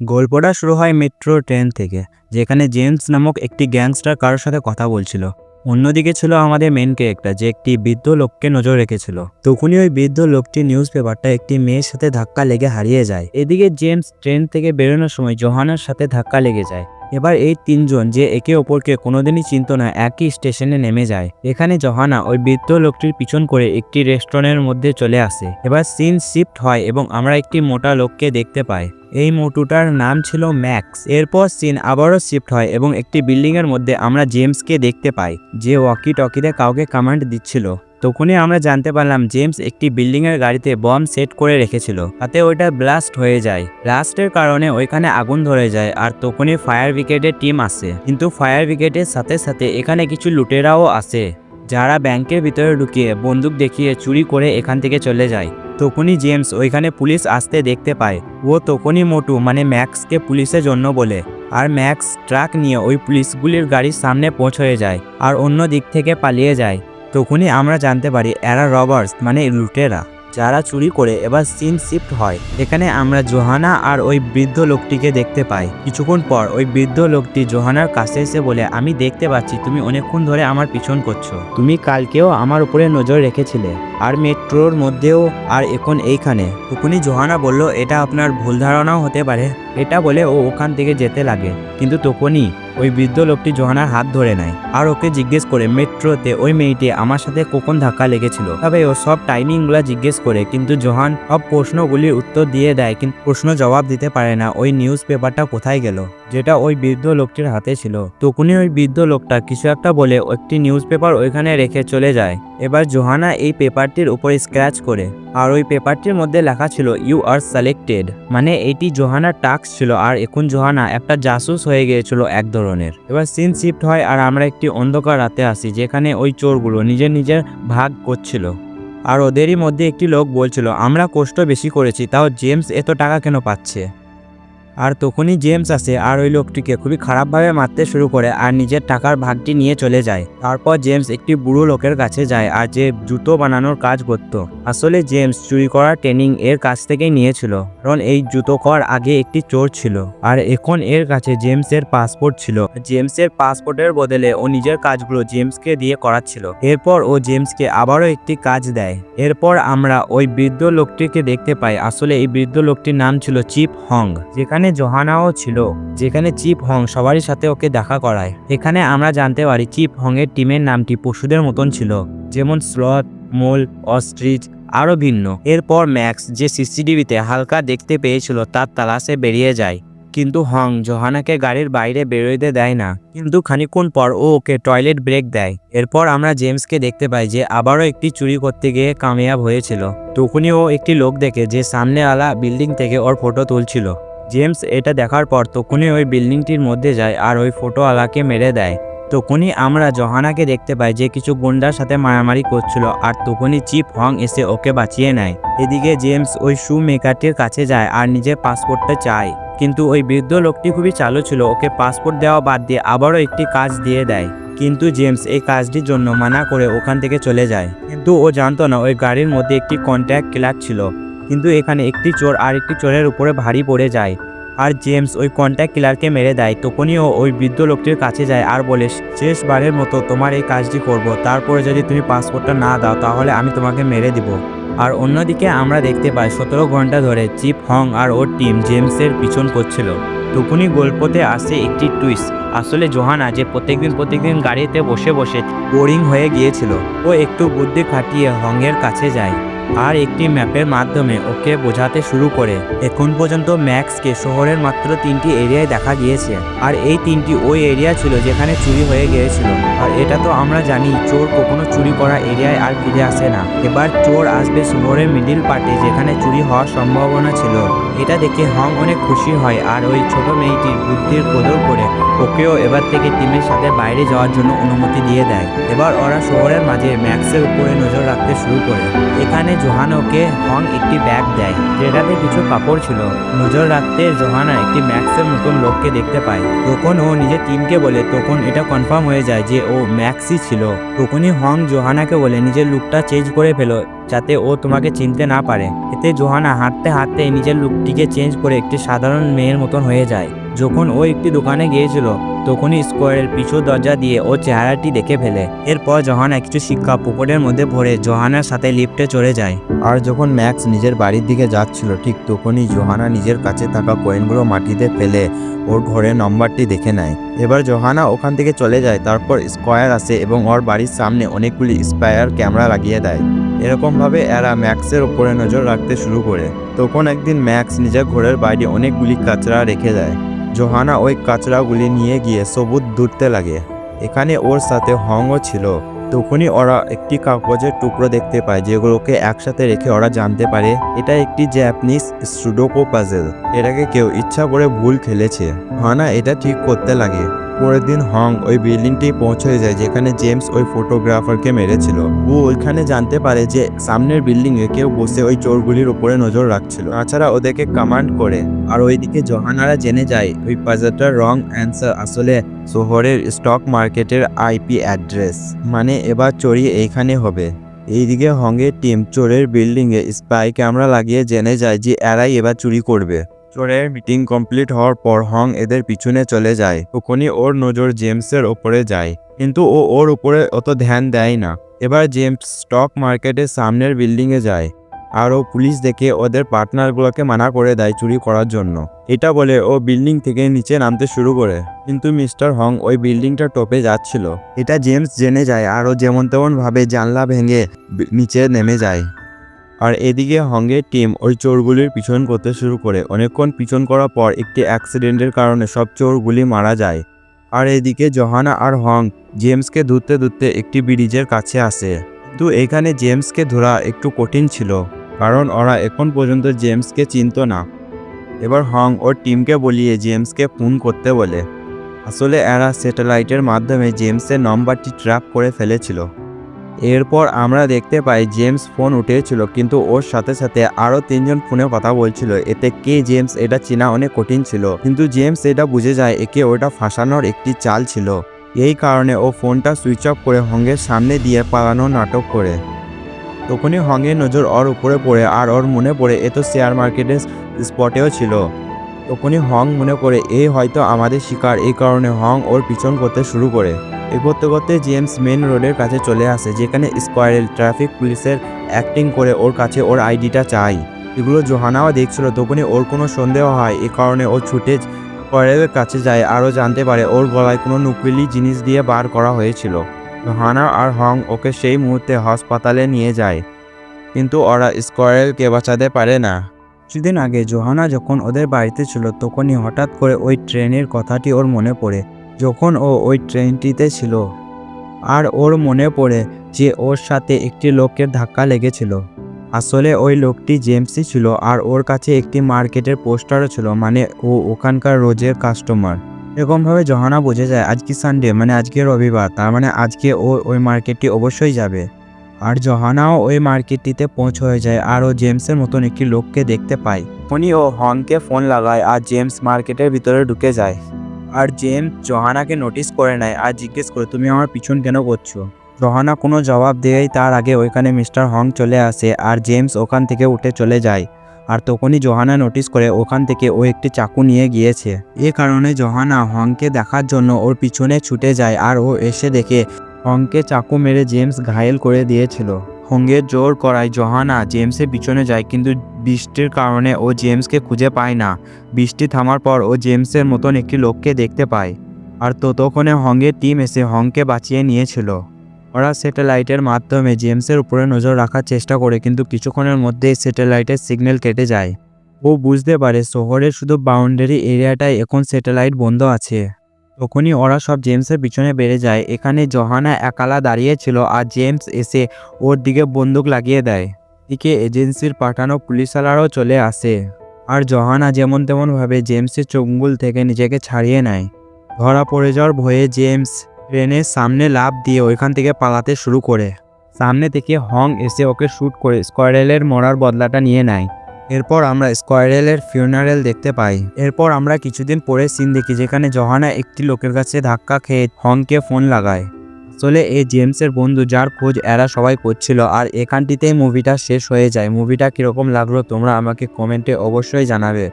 গল্পটা শুরু হয় মেট্রো ট্রেন থেকে, যেখানে জেমস নামক একটি গ্যাংস্টার কারোর সাথে কথা বলছিল। অন্যদিকে ছিল আমাদের মেন ক্যারেক্টার যে একটি বৃদ্ধ লোককে নজর রেখেছিল। তখনই ওই বৃদ্ধ লোকটি নিউজ পেপারটা একটি মেয়ের সাথে ধাক্কা লেগে হারিয়ে যায়। এদিকে জেমস ট্রেন থেকে বেরোনোর সময় জোহানার সাথে ধাক্কা লেগে যায়। এবার এই তিনজন যে একে অপরকে কোনোদিনই চিনত না, একই স্টেশনে নেমে যায়। এখানে জহানা ওই বৃদ্ধ লোকটির পিছন করে একটি রেস্টুরেন্টের মধ্যে চলে আসে। এবার সিন শিফট হয় এবং আমরা একটি মোটা লোককে দেখতে পাই। এই মোটুটার নাম ছিল ম্যাক্স। এরপর সিন আবারও শিফট হয় এবং একটি বিল্ডিং এর মধ্যে আমরা জেমসকে দেখতে পাই, যে ওয়াকি টকিতে কাউকে কমান্ড দিচ্ছিল। তখনই আমরা জানতে পারলাম জেমস একটি বিল্ডিং এর গাড়িতে বম সেট করে রেখেছিল, তাতে ওইটা ব্লাস্ট হয়ে যায়। ব্লাস্টের কারণে ওইখানে আগুন ধরে যায় আর তখনই ফায়ার ব্রিগেডের টিম আসে। কিন্তু ফায়ার ব্রিগেডের সাথে সাথে এখানে কিছু লুটেরাও আসে, যারা ব্যাংকের ভিতরে ঢুকিয়ে বন্দুক দেখিয়ে চুরি করে এখান থেকে চলে যায়। তখনই জেমস ওইখানে পুলিশ আসতে দেখতে পায়। ও তখনই মোটু মানে ম্যাক্সকে পুলিশের জন্য বলে। আর ম্যাক্স ট্রাক নিয়ে ওই পুলিশগুলির গাড়ির সামনে পৌঁছয়ে যায় আর অন্য দিক থেকে পালিয়ে যায়। তখনই আমরা জানতে পারি এরা রবার্স মানে লুটেরা, যারা চুরি করে এবার সিন শিফট হয়। এখানে আমরা জোহানা আর ওই বৃদ্ধ লোকটিকে দেখতে পাই। কিছুক্ষণ পর ওই বৃদ্ধ লোকটি জোহানার কাছে এসে বলে, আমি দেখতে পাচ্ছি, তুমি অনেকক্ষণ ধরে আমার পিছন করছ। তুমি কালকেও আমার উপরে নজর রেখেছিলে। আর মেট্রোর মধ্যেও, আর এখন এইখানে? তখনই জোহানা বলল, এটা আপনার ভুল ধারণাও হতে পারে। এটা বলে ও ওখান থেকে যেতে লাগে। কিন্তু তখনই ওই বৃদ্ধ লোকটি জোহানার হাত ধরে নেয়। আর ওকে জিজ্ঞেস করে, মেট্রোতে ওই মেয়েটি আমার সাথে কখন ধাক্কা লেগেছিল? তবে ও সব টাইমিংগুলো জিজ্ঞেস করে, কিন্তু জোহান সব প্রশ্নগুলির উত্তর দিয়ে দেয় কিন্তু প্রশ্ন জবাব দিতে পারে না। ওই নিউজ পেপারটা কোথায় গেল? যেটা ওই বৃদ্ধ লোকটির হাতে ছিল। তখনই ওই বৃদ্ধ লোকটা কিছু একটা বলে, একটি নিউজ পেপার ওইখানে রেখে চলে যায়। এবার জোহানা এই পেপারটির উপরে স্ক্র্যাচ করে। আর ওই পেপারটির মধ্যে লেখা ছিল ইউ আর সিলেক্টেড মানে এটি জোহানার টাস্ক ছিল, আর এখন জোহানা একটা জাসুস হয়ে গিয়েছিল এক ধরনের। এবার সিন শিফট হয়, আর আমরা একটি অন্ধকার রাতে আসি, যেখানে ওই চোরগুলো নিজের নিজের ভাগ করছিল। আর ওদেরই মধ্যে একটি লোক বলছিল, আমরা কষ্ট বেশি করেছি, তাও জেমস এত টাকা কেন পাচ্ছে? আর তখনই জেমস আসে আর ওই লোকটিকে খুবই খারাপভাবে মারতে শুরু করে আর নিজের টাকার ভাগটি নিয়ে চলে যায়। তারপর জেমস একটি বুড়ো লোকের কাছে যায় আর যে জুতো বানানোর কাজ করত। আসলে জেমস চুরি করার ট্রেনিং এর কাছ থেকেই নিয়েছিল। কারণ এই জুতো কর আগে একটি চোর ছিল। আর এখন এর কাছে জেমসের পাসপোর্ট ছিল। জেমসের পাসপোর্টের বদলে ও নিজের কাজগুলো জেমসকে দিয়ে করাচ্ছিল। এরপর ও জেমসকে আবারও একটি কাজ দেয়। এরপর আমরা ওই বৃদ্ধ লোকটিকে দেখতে পাই। আসলে এই বৃদ্ধ লোকটির নাম ছিল চিপ হং, যেখানে জোহানাও ছিল, যেখানে চিপ হং সবারই সাথে ওকে দেখা করায়। এখানে আমরা জানতে পারি, চিপ হং এর টিমের নামটি পশুদের মতন ছিল। যেমন স্লথ, মোল, অস্ট্রিচ আরও ভিন্ন। এরপর ম্যাক্স যে সিসিটিভিতে হালকা দেখতে পেয়েছিল তার তালাশে বেরিয়ে যায়। কিন্তু হং জোহানাকে গাড়ির বাইরে বেরোতে দেয় না। কিন্তু খানিকক্ষণ পর ও ওকে টয়লেট ব্রেক দেয়। এরপর আমরা জেমসকে দেখতে পাই যে আবারও একটি চুরি করতে গিয়ে কামিয়াব হয়েছিল। তখনই ও একটি লোক দেখে যে সামনে আলা বিল্ডিং থেকে ওর ফটো তুলছিল। জেমস এটা দেখার পর তখনই ওই বিল্ডিংটির মধ্যে যায় আর ওই ফটো আলাকে মেরে দেয়। তখনই আমরা জহানাকে দেখতে পাই যে কিছু গুন্ডার সাথে মারামারি করছিল আর তখনই চিপ হং এসে ওকে বাঁচিয়ে নেয়। এদিকে জেমস ওই শু মেকারটির কাছে যায় আর নিজের পাসপোর্টটা চায়। কিন্তু ওই বৃদ্ধ লোকটি খুবই চালু ছিল, ওকে পাসপোর্ট দেওয়া বাদ দিয়ে আবারও একটি কাজ দিয়ে দেয়। কিন্তু জেমস এই কাজটির জন্য মানা করে ওখান থেকে চলে যায়। কিন্তু ও জানতো না ওই গাড়ির মধ্যে একটি কন্ট্যাক্ট ক্লার্ক ছিল। কিন্তু এখানে একটি চোর আর একটি চোরের উপরে ভারী পড়ে যায়। আর জেমস ওই কন্ট্যাক্ট কিলারকে মেরে দেয়। তখনই ও ওই বৃদ্ধ লোকটির কাছে যায় আর বলে, শেষবারের মতো তোমার এই কাজটি করব। তারপরে যদি তুমি পাসপোর্টটা না দাও, তাহলে আমি তোমাকে মেরে দিব। আর অন্যদিকে আমরা দেখতে পাই, সতেরো ঘণ্টা ধরে চিপ হং আর ওর টিম জেমসের পিছন করছিল। তখনই গল্পতে আসে একটি টুইস্ট। আসলে জোহানা যে প্রত্যেকদিন প্রত্যেকদিন গাড়িতে বসে বসে বোরিং হয়ে গিয়েছিল, ও একটু বুদ্ধি খাটিয়ে হংয়ের কাছে যায়। আর একটি ম্যাপের মাধ্যমে ওকে বোঝাতে শুরু করে। এখন পর্যন্ত ম্যাক্সকে শহরের মাত্র তিনটি এরিয়ায় দেখা গিয়েছে, আর এই তিনটি ওই এরিয়া ছিল যেখানে চুরি হয়ে গিয়েছিল। আর এটা তো আমরা জানি, চোর কখনো চুরি করা এরিয়ায় আর ফিরে আসে না। এবার চোর আসবে শহরের মিডিল পার্টে যেখানে চুরি হওয়ার সম্ভাবনা ছিল। এটা দেখে হং অনেক খুশি হয়, আর ওই ছোট মেয়েটির বুদ্ধির কদর করে ওকেও এবার থেকে টিমের সাথে বাইরে যাওয়ার জন্য অনুমতি দিয়ে দেয়। এবার ওরা শহরের মাঝে ম্যাক্সের উপরে নজর রাখতে শুরু করে। এখানে জোহানোকে হং একটি ব্যাগ দেয়, যেটাতে কিছু কাপড় ছিল। নজর রাখতে জোহানা একটি ম্যাক্সের মতন লোককে দেখতে পায়। তখন ও নিজের টিমকে বলে, তখন এটা কনফার্ম হয়ে যায় যে ও ম্যাক্সই ছিল। তখনই হং জোহানাকে বলে, নিজের লুকটা চেঞ্জ করে ফেলো, যাতে ও তোমাকে চিনতে না পারে। এতে জোহানা হাঁটতে হাঁটতে নিজের লুকটিকে চেঞ্জ করে একটি সাধারণ মেয়ের মতন হয়ে যায়। যখন ও একটি দোকানে গিয়েছিল, তখনই স্কোয়ারের পিছু দরজা দিয়ে ও চেহারাটি দেখে ফেলে। এরপর জহানা কিছু শিক্ষা পুকুরের মধ্যে ভরে জোহানার সাথে লিফটে চড়ে যায়। আর যখন ম্যাক্স নিজের বাড়ির দিকে যাচ্ছিল, ঠিক তখনই জোহানা নিজের কাছে থাকা কয়েনগুলো মাটিতে ফেলে ওর ঘরের নম্বরটি দেখে নেয়। এবার জোহানা ওখান থেকে চলে যায়, তারপর স্কোয়ার আসে এবং ওর বাড়ির সামনে অনেকগুলি স্পায়ার ক্যামেরা লাগিয়ে দেয়। এরকমভাবে এরা ম্যাক্সের ওপরে নজর রাখতে শুরু করে। তখন একদিন ম্যাক্স নিজের ঘরের বাইরে অনেকগুলি কাচরা রেখে দেয়। জোহানা ওই কাচড়াগুলি নিয়ে গিয়ে সবুজ ধরতে লাগে। এখানে ওর সাথে হংও ছিল। তখনই ওরা একটি কাগজের টুকরো দেখতে পায় যেগুলোকে একসাথে রেখে ওরা জানতে পারে, এটা একটি জ্যাপানিজ স্টুডোকো পাজেল এটাকে কেউ ইচ্ছা করে ভুল খেলেছে। হানা এটা ঠিক করতে লাগে। পরের দিন হং ওই বিল্ডিংটি পৌঁছে যায়, যেখানে জেমস ওই ফটোগ্রাফারকে মেরেছিল। ও ওইখানে জানতে পারে যে সামনের বিল্ডিং এ কেউ বসে ওই চোরগুলির উপরে নজর রাখছিল। তাছাড়া ওদেরকে কমান্ড করে। আর ওইদিকে জহানারা জেনে যায়, ওই পাজেলটার রং অ্যান্সার আসলে শহরের স্টক মার্কেটের আইপি অ্যাড্রেস মানে এবার চোরি এইখানে হবে। এইদিকে হংয়ের টিম চোরের বিল্ডিংয়ে স্পাই ক্যামেরা লাগিয়ে জেনে যায় যে এরাই এবার চুরি করবে। চোরের মিটিং কমপ্লিট হওয়ার পর হং এদের পিছনে চলে যায়। তখনই ওর নজর জেমসের ওপরে যায়। কিন্তু ও ওর উপরে অত ধ্যান দেয় না। এবার জেমস স্টক মার্কেটের সামনের বিল্ডিংয়ে যায়। আর ও পুলিশ দেখে ওদের পার্টনারগুলোকে মানা করে দেয় চুরি করার জন্য। এটা বলে ও বিল্ডিং থেকে নিচে নামতে শুরু করে। কিন্তু মিস্টার হং ওই বিল্ডিংটা টপে যাচ্ছিল। এটা জেমস জেনে যায় আর ও যেমন তেমন ভাবে জানলা ভেঙে নিচে নেমে যায়। আর এদিকে হংয়ের টিম ওই চোরগুলির পিছন করতে শুরু করে। অনেকক্ষণ পিছন করার পর একটি অ্যাক্সিডেন্টের কারণে সব চোরগুলি মারা যায়। আর এদিকে জহানা আর হং জেমসকে ধরতে ধরতে একটি ব্রিজের কাছে আসে। কিন্তু এখানে জেমসকে ধরা একটু কঠিন ছিল, কারণ ওরা এখন পর্যন্ত জেমসকে চিনতো না। এবার হং ওর টিমকে বলিয়ে জেমসকে ফোন করতে বলে। আসলে এরা স্যাটেলাইটের মাধ্যমে জেমসের নম্বরটি ট্র্যাপ করে ফেলেছিল। এরপর আমরা দেখতে পাই জেমস ফোন উঠেছিল, কিন্তু ওর সাথে সাথে আরও তিনজন ফোনে কথা বলছিল। এতে কে জেমস, এটা চেনা অনেক কঠিন ছিল, কিন্তু জেমস এটা বুঝে যায়, একে ওটা ফাঁসানোর একটি চাল ছিল। এই কারণে ও ফোনটা সুইচ অফ করে হংয়ের সামনে দিয়ে পালানোর নাটক করে। তখনই হংয়ের নজর ওর উপরে পড়ে আর ওর মনে পড়ে, এ তো শেয়ার মার্কেটের স্পটেও ছিল। তখনই হং মনে করে, এ হয়তো আমাদের শিকার, এই কারণে হং ওর পিছন করতে শুরু করে। এ করতে করতে জেমস মেন রোডের কাছে চলে আসে, যেখানে স্কোয়ারেল ট্রাফিক পুলিশের অ্যাক্টিং করে ওর কাছে ওর আইডিটা চাই। এগুলো জোহানাও দেখছিল, তখনই ওর কোনো সন্দেহ হয়। এ কারণে ও ছুটে স্কোয়ারেলের কাছে যায়, আরও জানতে পারে ওর গলায় কোনো নুকিলি জিনিস দিয়ে বার করা হয়েছিল। জোহানা আর হং ওকে সেই মুহূর্তে হাসপাতালে নিয়ে যায়, কিন্তু ওরা স্কোয়ারেলকে বাঁচাতে পারে না। কিছুদিন আগে জোহানা যখন ওদের বাড়িতে ছিল, তখনই হঠাৎ করে ওই ট্রেনের কথাটি ওর মনে পড়ে। যখন ও ওই ট্রেনটিতে ছিল, আর ওর মনে পড়ে যে ওর সাথে একটি লোকের ধাক্কা লেগেছিল। আসলে ওই লোকটি জেমসই ছিল আর ওর কাছে একটি মার্কেটের পোস্টারও ছিল মানে ও ওখানকার রোজের কাস্টমার। এরকমভাবে জহানা বুঝে যায়, আজকে সানডে মানে আজকে রবিবার, তার মানে আজকে ও ওই মার্কেটটি অবশ্যই যাবে। আর জহানাও ওই মার্কেটটিতে পৌঁছ হয়ে যায় আর ও জেমসের মতন একটি লোককে দেখতে পায়। উনি ও হংকে ফোন লাগায় আর জেমস মার্কেটের ভিতরে ঢুকে যায়। আর জেমস জহানাকে নোটিস করে নেয় আর জিজ্ঞেস করে, তুমি আমার পিছন কেন করছ? জহানা কোনো জবাব দেয় তার আগে ওইখানে মিস্টার হং চলে আসে আর জেমস ওখান থেকে উঠে চলে যায়। আর তখনই জহানা নোটিস করে ওখান থেকে ও একটি চাকু নিয়ে গিয়েছে। এ কারণে জহানা হংকে দেখার জন্য ওর পিছনে ছুটে যায় আর ও এসে দেখে হংকে চাকু মেরে জেমস ঘায়েল করে দিয়েছিল। হংয়ের জোর করায় জহানা। জেমসের পিছনে যায়, কিন্তু বৃষ্টির কারণে ও জেমসকে খুঁজে পায় না। বৃষ্টি থামার পর ও জেমসের মতন একটি লোককে দেখতে পায়। আর ততক্ষণে হংয়ের টিম এসে হংকে বাঁচিয়ে নিয়েছিল। ওরা স্যাটেলাইটের মাধ্যমে জেমসের উপরে নজর রাখার চেষ্টা করে, কিন্তু কিছুক্ষণের মধ্যেই স্যাটেলাইটের সিগন্যাল কেটে যায়। ও বুঝতে পারে, শহরের শুধু বাউন্ডারি এরিয়াটায় এখন স্যাটেলাইট বন্ধ আছে। তখনই ওরা সব জেমসের পিছনে বেড়ে যায়। এখানে জহানা একালা দাঁড়িয়েছিল আর জেমস এসে ওর দিকে বন্দুক লাগিয়ে দেয়। দিকে এজেন্সির পাঠানো পুলিশওয়ালারাও চলে আসে। আর জহানা যেমন তেমনভাবে জেমসের চঙ্গুল থেকে নিজেকে ছাড়িয়ে নেয়। ধরা পড়ে যাওয়ার ভয়ে জেমস ট্রেনের সামনে লাফ দিয়ে ওইখান থেকে পালাতে শুরু করে। সামনে থেকে হং এসে ওকে শ্যুট করে স্কোয়ারেলের মরার বদলাটা নিয়ে নেয়। এরপর আমরা স্কোয়ারেলের ফিউনারেল দেখতে পাই। এরপর আমরা কিছুদিন পরে সিন দেখি যেখানে জহানা একটি লোকের কাছে ধাক্কা খেয়ে হংকে ফোন লাগায়। আসলে এই জেমসের বন্ধু যার খোঁজ এরা সবাই করছিল আর এখানটিতেই মুভিটা শেষ হয়ে যায়। মুভিটা কীরকম লাগল তোমরা আমাকে কমেন্টে অবশ্যই জানাবে।